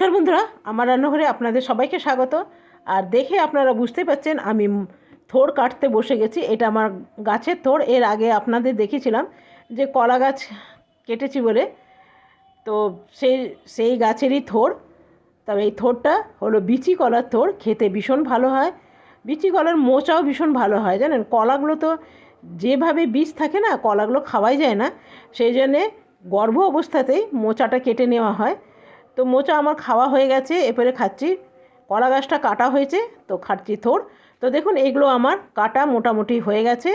নমস্কার বন্ধুরা, আমার রান্নাঘরে আপনাদের সবাইকে স্বাগত। আর দেখে আপনারা বুঝতে পারছেন, আমি থোড় কাটতে বসে গেছি। এটা আমার গাছের থোড় এর আগে আপনাদের দেখেছিলাম যে কলা গাছ কেটেছি বলে। তো সেই সেই গাছেরই থোড় তবে এই থোড়টা হলো বিচি কলার থোড় খেতে ভীষণ ভালো হয়। বিচি কলার মোচাও ভীষণ ভালো হয়, জানেন? কলাগুলো তো যেভাবে বীজ থাকে না, কলাগুলো খাওয়াই যায় না। সেই জন্যে গর্ভ অবস্থাতেই মোচাটা কেটে নেওয়া হয়। তো মোচা আমার খাওয়া হয়ে গেছে এরপরে খাচ্ছি। কলা গাছটা কাটা হয়েছে, তো খাচ্ছি থোড়। তো দেখুন এগুলো আমার কাটা মোটামুটি হয়ে গেছে।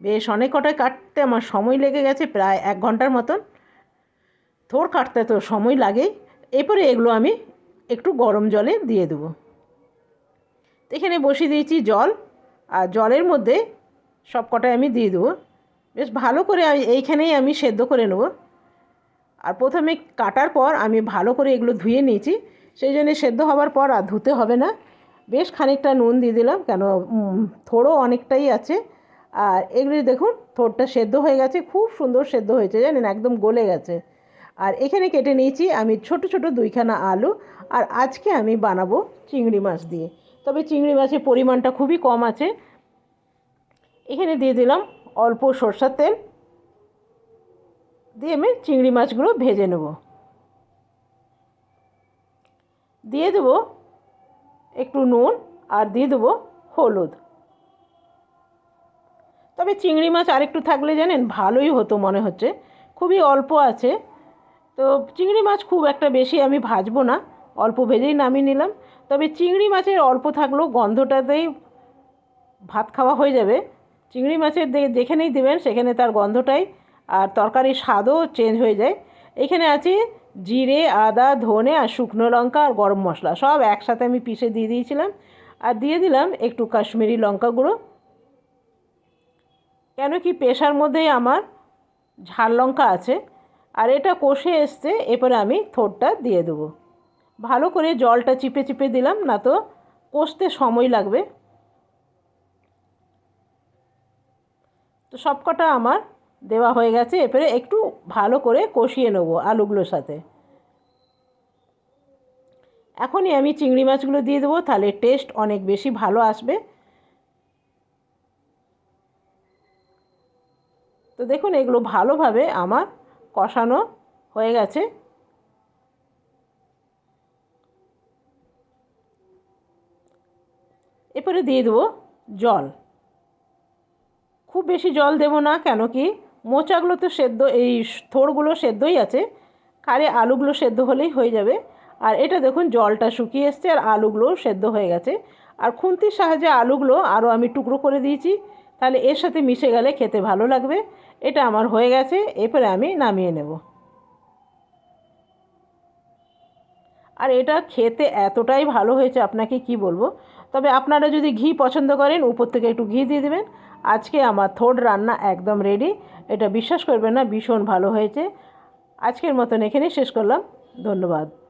বেশ অনেক কটায় কাটতে আমার সময় লেগে গেছে, প্রায় এক ঘণ্টার মতন। থোড় কাটতে তো সময় লাগেই। এরপরে এগুলো আমি একটু গরম জলে দিয়ে দেবো। এখানে বসিয়ে দিয়েছি জল, আর জলের মধ্যে সব কটাই আমি দিয়ে দেবো। বেশ ভালো করে আমি এইখানেই আমি সেদ্ধ করে নেব। আর প্রথমে কাটার পর আমি ভালো করে এগুলো ধুয়ে নিয়েছি। সেই জন্য সেদ্ধ হওয়ার পর আর ধুতে হবে না। বেশ খানিকটা নুন দিয়ে দিলাম, কেন থোড়ও অনেকটাই আছে। আর এগুলি দেখুন, থোড়টা সেদ্ধ হয়ে গেছে, খুব সুন্দর সেদ্ধ হয়েছে, জানেন, একদম গলে গেছে। আর এখানে কেটে নিয়েছি আমি ছোট ছোট দুইখানা আলু, আর আজকে আমি বানাবো চিংড়ি মাছ দিয়ে। তবে চিংড়ি মাছের পরিমাণটা খুবই কম আছে। এখানে দিয়ে দিলাম অল্প সরষের তেল দিয়ে আমি চিংড়ি মাছগুলো ভেজে নেব। দিয়ে দেবো একটু নুন আর দিয়ে দেবো হলুদ। তবে চিংড়ি মাছ আরেকটু থাকলে জানেন ভালোই হতো মনে হচ্ছে। খুবই অল্প আছে। তো চিংড়ি মাছ খুব একটা বেশি আমি ভাজবো না, অল্প ভেজেই নামিয়ে নিলাম। তবে চিংড়ি মাছের অল্প থাকলেও গন্ধটাতেই ভাত খাওয়া হয়ে যাবে। চিংড়ি মাছের দে- যেখানেই দেবেন সেখানে তার গন্ধটাই আর তরকারির স্বাদও চেঞ্জ হয়ে যায়। এখানে আছে জিরে, আদা, ধনে আর শুকনো লঙ্কা আর গরম মশলা। সব একসাথে আমি পিষে দিয়ে দিয়েছিলাম। আর দিয়ে দিলাম একটু কাশ্মীরি লঙ্কা গুঁড়ো। কেন কি পেশার মধ্যেই আমার ঝাল লঙ্কা আছে। আর এটা কষে এসছে, এরপরে আমি থোড়টা দিয়ে দেবো। ভালো করে জলটা চিপে চিপে দিলাম, না তো কষতে সময় লাগবে। তো সবকটা আমার দেওয়া হয়ে গেছে এরপরে একটু ভালো করে কষিয়ে নেব আলুগুলোর সাথে। এখনই আমি চিংড়ি মাছগুলো দিয়ে দেবো, তাহলে টেস্ট অনেক বেশি ভালো আসবে। তো দেখুন, এগুলো ভালোভাবে আমার কষানো হয়ে গেছে। এরপরে দিয়ে দেবো জল। খুব বেশি জল দেবো না, কেন কি মোচাগুলো তো সেদ্ধ, এই থোড়গুলো সেদ্ধই আছে। খালি আলুগুলো সেদ্ধ হলেই হয়ে যাবে। আর এটা দেখুন, জলটা শুকিয়ে এসছে আর আলুগুলো সেদ্ধ হয়ে গেছে। আর খুন্তির সাহায্যে আলুগুলো আরও আমি টুকরো করে দিয়েছি। তাহলে এর সাথে মিশে গেলে খেতে ভালো লাগবে। এটা আমার হয়ে গেছে, এরপরে আমি নামিয়ে নেব। আর এটা খেতে এতটাই ভালো হয়েছে আপনাকে কি বলব? তবে আপনারা যদি ঘি পছন্দ করেন, উপর থেকে একটু ঘি দিয়ে দেবেন। আজকে আমার থোড় রান্না একদম রেডি এটা বিশ্বাস করবেন না, ভীষণ ভালো হয়েছে। আজকের মতন এখানেই শেষ করলাম। ধন্যবাদ।